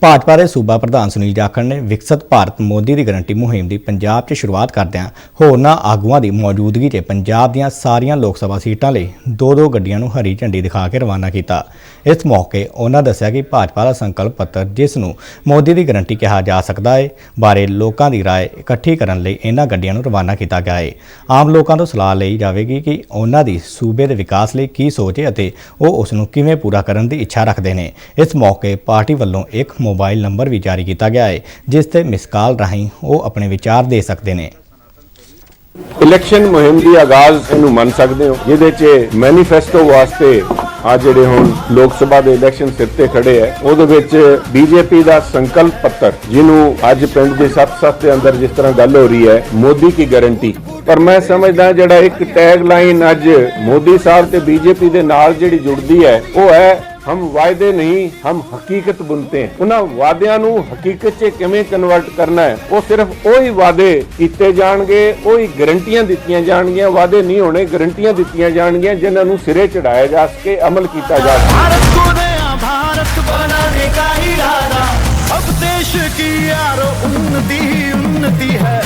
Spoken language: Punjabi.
ਭਾਜਪਾ ਦੇ ਸੂਬਾ ਪ੍ਰਧਾਨ ਸੁਨੀਲ ਜਾਖੜ ਨੇ ਵਿਕਸਿਤ ਭਾਰਤ ਮੋਦੀ ਦੀ ਗਰੰਟੀ ਮੁਹਿੰਮ ਦੀ ਪੰਜਾਬ 'ਚ ਸ਼ੁਰੂਆਤ ਕਰਦਿਆਂ ਹੋਰਨਾਂ ਆਗੂਆਂ ਦੀ ਮੌਜੂਦਗੀ 'ਚ ਪੰਜਾਬ ਦੀਆਂ ਸਾਰੀਆਂ ਲੋਕ ਸਭਾ ਸੀਟਾਂ ਲਈ ਦੋ-ਦੋ ਗੱਡੀਆਂ ਨੂੰ ਹਰੀ ਝੰਡੀ ਦਿਖਾ ਕੇ ਰਵਾਨਾ ਕੀਤਾ। ਇਸ ਮੌਕੇ ਉਹਨਾਂ ਦੱਸਿਆ ਕਿ ਭਾਜਪਾ ਦਾ ਸੰਕਲਪ ਪੱਤਰ, ਜਿਸ ਨੂੰ ਮੋਦੀ ਦੀ ਗਰੰਟੀ ਕਿਹਾ ਜਾ ਸਕਦਾ ਹੈ ਬਾਰੇ ਲੋਕਾਂ ਦੀ ਰਾਏ ਇਕੱਠੀ ਕਰਨ ਲਈ ਇਹਨਾਂ ਗੱਡੀਆਂ ਨੂੰ ਰਵਾਨਾ ਕੀਤਾ ਗਿਆ ਹੈ ਆਮ ਲੋਕਾਂ ਤੋਂ ਸਲਾਹ ਲਈ ਜਾਵੇਗੀ ਕਿ ਉਹਨਾਂ ਦੀ ਸੂਬੇ ਦੇ ਵਿਕਾਸ ਲਈ ਕੀ ਸੋਚ ਹੈ ਅਤੇ ਉਹ ਉਸ ਨੂੰ ਕਿਵੇਂ ਪੂਰਾ ਕਰਨ ਦੀ ਇੱਛਾ ਰੱਖਦੇ ਨੇ। ਇਸ ਮੌਕੇ ਪਾਰਟੀ ਵੱਲੋਂ ਇੱਕ ਮੋਬਾਈਲ ਨੰਬਰ ਵੀ ਜਾਰੀ ਕੀਤਾ ਗਿਆ ਹੈ ਜਿਸ ਤੇ ਮਿਸ ਕਾਲ ਰਾਹੀਂ ਉਹ ਆਪਣੇ ਵਿਚਾਰ ਦੇ ਸਕਦੇ ਨੇ। ਇਲੈਕਸ਼ਨ ਮੁਹਿੰਮ ਦੀ ਆਗਾਜ਼ ਇਹਨੂੰ ਮੰਨ ਸਕਦੇ ਹੋ। ਜਿਹਦੇ 'ਚ ਮੈਨੀਫੈਸਟੋ ਵਾਸਤੇ ਆ ਜਿਹੜੇ ਹੁਣ ਲੋਕ ਸਭਾ ਦੇ ਇਲੈਕਸ਼ਨ ਸਿਰ ਤੇ ਖੜੇ ਹੈ ਉਹਦੇ ਵਿੱਚ ਬੀਜੇਪੀ ਦਾ ਸੰਕਲਪ ਪੱਤਰ, ਜਿਹਨੂੰ ਅੱਜ ਪਿੰਡ ਦੇ ਸੱਤ-ਸੱਤ ਦੇ ਅੰਦਰ ਜਿਸ ਤਰ੍ਹਾਂ ਗੱਲ ਹੋ ਰਹੀ ਹੈ, ਮੋਦੀ ਕੀ ਗਾਰੰਟੀ ਪਰ ਮੈਂ ਸਮਝਦਾ ਜਿਹੜਾ ਇੱਕ ਟੈਗ ਲਾਈਨ ਅੱਜ ਮੋਦੀ ਸਾਹਿਬ ਤੇ ਬੀਜੇਪੀ ਦੇ ਨਾਲ ਜਿਹੜੀ ਜੁੜਦੀ ਹੈ, ਉਹ ਹੈ ਹਮ ਵਾਅਦੇ ਨਹੀਂ ਹਮ ਹਕੀਕਤ ਬੁਨਤੇ ਹਨ ਉਹਨਾਂ ਵਾਅਦਿਆਂ ਨੂੰ ਹਕੀਕਤ 'ਚ ਕਿਵੇਂ ਕਨਵਰਟ ਕਰਨਾ ਹੈ ਉਹ ਸਿਰਫ ਉਹੀ ਵਾਅਦੇ ਕੀਤੇ ਜਾਣਗੇ ਉਹੀ ਗਰੰਟੀਆਂ ਦਿੱਤੀਆਂ ਜਾਣਗੀਆਂ ਵਾਅਦੇ ਨਹੀਂ ਹੋਣੇ ਗਰੰਟੀਆਂ ਦਿੱਤੀਆਂ ਜਾਣਗੀਆਂ ਜਿਨ੍ਹਾਂ ਨੂੰ ਸਿਰੇ ਚੜਾਇਆ ਜਾ ਸਕੇ ਅਮਲ ਕੀਤਾ ਜਾ ਸਕੇ ਭਾਰਤ ਕੋ ਨਯਾ ਭਾਰਤ ਬਣਾਨੇ ਦਾ ਇਰਾਦਾ ਅਬ ਦੇਸ਼ ਕੀ ਯਾਰੋ ਉન્નਤੀ ਉન્નਤੀ ਹੈ